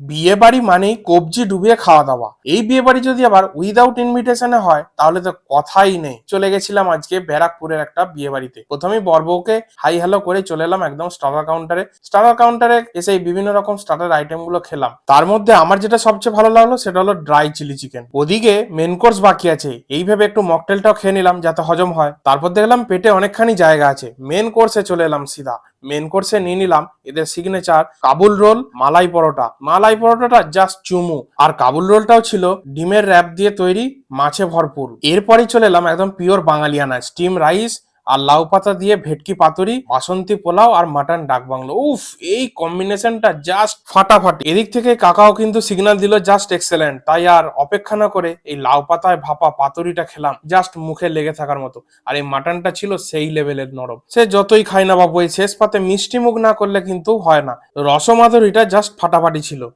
বিয়ে বাড়ি মানেই কবজি ডুবিয়ে খাওয়া দাওয়া। এই বিয়ে বাড়ি যদি আবার উইদাউট ইনভিটেশনে হয়, তাহলে তো কথাই নেই। চলে গেছিলাম আজকে ব্যারাকপুরের একটা বিয়ে বাড়িতে। প্রথমেই বরবউকে হাই হ্যালো করে চলে এলাম একদম স্টার্টার কাউন্টারে স্টার্টার কাউন্টারে এসে বিভিন্ন রকম স্টার্টার আইটেমগুলো খেলাম। তার মধ্যে আমার যেটা সবচেয়ে ভালো লাগল, সেটা হলো ড্রাই চিলি চিকেন ওদিকে মেন কোর্স বাকি আছে। এই ভেবে একটু মকটেলটাও খেয়ে নিলাম যাতে হজম হয়। তারপর দেখলাম পেটে অনেকখানি জায়গা আছে। মেন কোর্সে চলে এলাম সিধা। মেন কোর্সে নিয়ে নিলাম, এদের signature Kabul roll malai paratha. Malai পরোটাটা জাস্ট চুমু। আর কাবুল রোলটাও ছিল ডিমের র্যাপ দিয়ে তৈরি, মাছে ভরপুর। এরপরই চলে এলাম একদম পিওর বাঙালিয়ানা স্টিম রাইস আর লাউ পাতা দিয়ে ভেটকি পাতুরি, বাসন্তী পোলাও আর মাটন ডাক বাংলো। উফ, এই কম্বিনেশনটা জাস্ট ফাটাফাটি। এদিক থেকে কাকাও কিন্তু সিগন্যাল দিল জাস্ট এক্সেলেন্ট তাই আর অপেক্ষা না করে এই লাউ পাতায় ভাপা পাতুরিটা খেলাম জাস্ট মুখে লেগে থাকার মতো। আর এই মাটনটা ছিল সেই লেভেলের নরম। সে যতই খাই না বাবু, এই শেষ পাতে মিষ্টি মুখ না করলে কিন্তু হয় না। রসমাধুরিটা জাস্ট ফাটাফাটি ছিল।